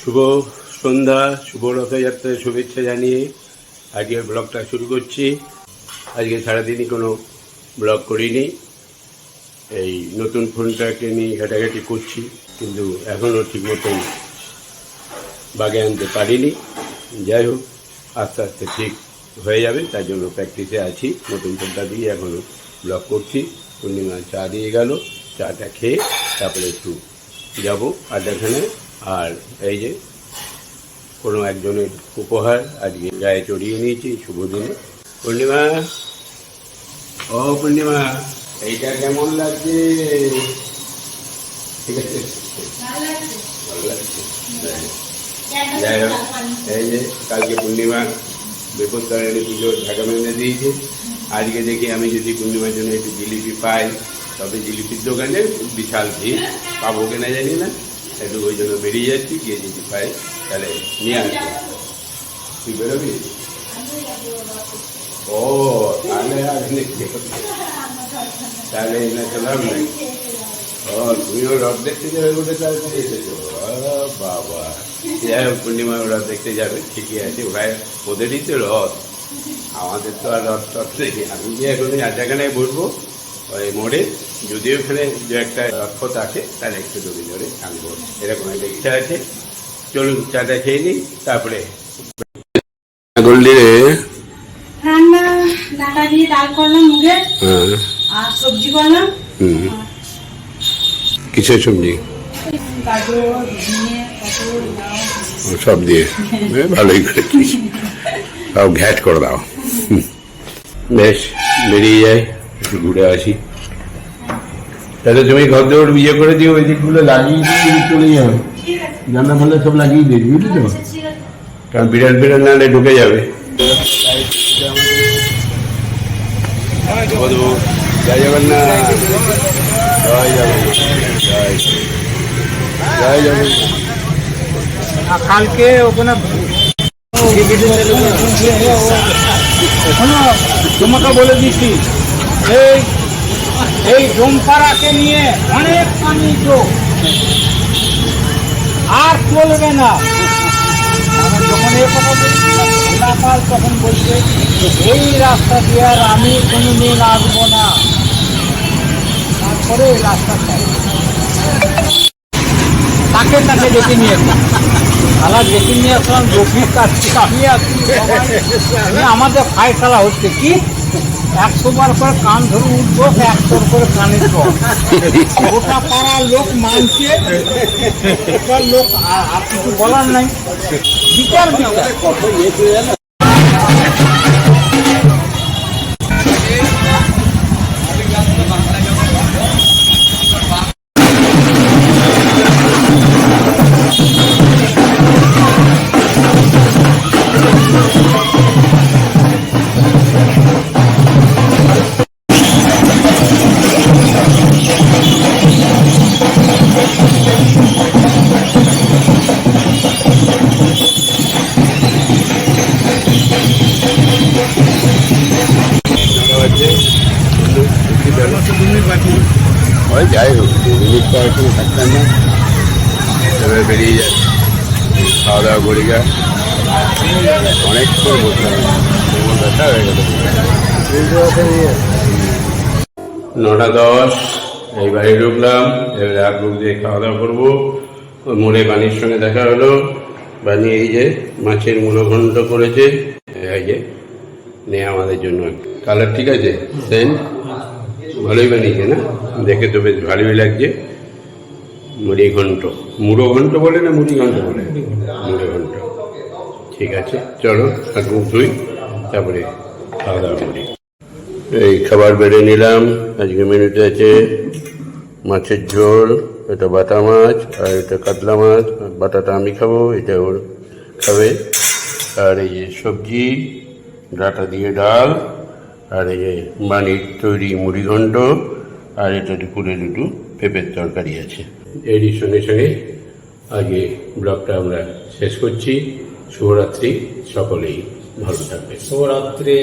শুভ সন্ধ্যা, শুভ রথযাত্রার শুভেচ্ছা জানিয়ে আজকের ব্লগটা শুরু করছি। আজকে সারাদিনই কোনো ব্লগ করিনি। এই নতুন ফোনটাকে নিয়ে ঘাটাঘাটি করছি, কিন্তু এখনও ঠিক মতন বাগে আনতে পারিনি। যাই হোক, আস্তে আস্তে ঠিক হয়ে যাবে, তার জন্য প্র্যাকটিসে আছি। নতুন ফোনটা দিয়ে এখনও ব্লগ করছি। পূর্ণিমা চা দিয়ে গেল, চাটা খেয়ে তারপরে একটু যাব আড্ডাখানে। আর এই যে কোনো একজনের উপহার আজকে গায়ে চড়িয়ে নিয়েছি শুভ দিনে। পূর্ণিমা ও পূর্ণিমা এইটা কেমন লাগছে? ঠিক আছে। ভালো লাগছে? যাই হোক এই যে কালকে পূর্ণিমা বিপত্তারিণী পুজোর ঢাকা মেনে দিয়েছে। আজকে দেখি আমি যদি পূর্ণিমার জন্য একটু জিলিপি পাই তবে জিলিপির দোকানে বিশাল ভিড়। পাবো কিনা জানি না। একটু ওই জন্য বেরিয়ে যাচ্ছি, গিয়ে যদি পাই, তাহলে নিয়ে আসব। তুই বেরোবি? ও, তাহলে আর তাহলে এনে চলাম না তুমিও রথ দেখতে যাবে বলে তারপরে এসেছ। বাবা। যাই হোক পূর্ণিমা ওরা দেখতে যাবে, ঠিকই আছে। ওরা ওদেরই তো রথ। আমাদের তো আর রথ টথ নেই। আমি যে এখন আড্ডাখানায় বসবো? ওই মোড়ে যদি ওখানে যে একটা রথপথ আছে তাহলে একটু দড়ি ধরে আনব এরকম একটা ইচ্ছা আছে। চলুন চাটা খেয়ে নিই তারপরে। গোল্ডি রে রান্না ডাটা দিয়ে ডাল করলাম মুগের হ্যাঁ। আর সবজি করলাম। কিসের সবজি? সব দিয়ে। ভালোই করেছিস তাও ঘ্যাট করে দাও। হুম। বেশ বেরিয়ে যাই। একটু ঘুরে আসি। তাহলে তুমি ঘর দৌড় বিয়ে করে দিও ওই দিকগুলো লাগিয়ে দিয়ে চলে আছে জানলা ফান্লা সব লাগিয়ে দিই বুঝলি তো কারণ বিড়াল বিড়াল নাহলে ঢুকে যাবে। জয় জগন্নাথ। জয় জগন্নাথ। জয় জয় জগন্নাথ। কালকে ওখানে তোমাকে বলে দিচ্ছি এই এই ডোমপাড়াকে নিয়ে অনেক পানি আর চলবে না। যখন এ কথা তখন বলছে, এই রাস্তা দিয়ে আর আমি কোনোদিন আসব না। তারপরে এই রাস্তাটা তাকে তাকে ডেকে নিয়ে এলাম ডেকে নিয়ে আসলাম রফিক আসছি আমি আসছি। আমাদের ফাইসালা হচ্ছে কি? একশো বার করে কান ধরে উঠবো একশোর করে কানে গোটা পাড়ার লোক মানছে লোক আর কিছু বলার নাই। বিচার বিচার। ওই যাই হোক দু মিনিট তো আর কোনো থাকতাম না। এবার বেরিয়ে যাচ্ছে খাওয়া দাওয়া করি গা। অনেক করে বসলাম ব্যথা হয়ে গেল। নটা দশ, এই বাড়ি ঢুকলাম। এবার হাত মুখ দিয়ে খাওয়া দাওয়া করব। মোড়ে বাণীর সঙ্গে দেখা হলো। বাণী এই যে মাছের মূলো ঘন্ট করেছে। এই যে নে আমাদের জন্য কালার ঠিক আছে সেন্ট ভালোই বানিয়েছে না? দেখে তো বেশ ভালোই লাগছে। মুড়ি ঘন্ট। মুড়ো ঘন্ট বলে না মুড়ি ঘন্ট বলে? মুড়ো ঘন্ট। ঠিক আছে, চলো মুখ ধুই, তারপরে খাওয়া দাওয়া করি। এই খাবার বেড়ে নিলাম। আজকে মেনুতে আছে মাছের ঝোল, এটা বাটা মাছ, আর এটা কাতলা মাছ বাটাটা আমি খাব, এটা ওর খাবে। আর এই যে সবজি, ডাটা দিয়ে ডাল আর এই যে মানির তৈরি মুড়িঘণ্ড আর এটা দুপুরে দুটো পেঁপের তরকারি আছে। এরই সঙ্গে সঙ্গে আগে ব্লগটা আমরা শেষ করছি। শুভরাত্রি, সকলেই ভালো থাকবে শিবরাত্রি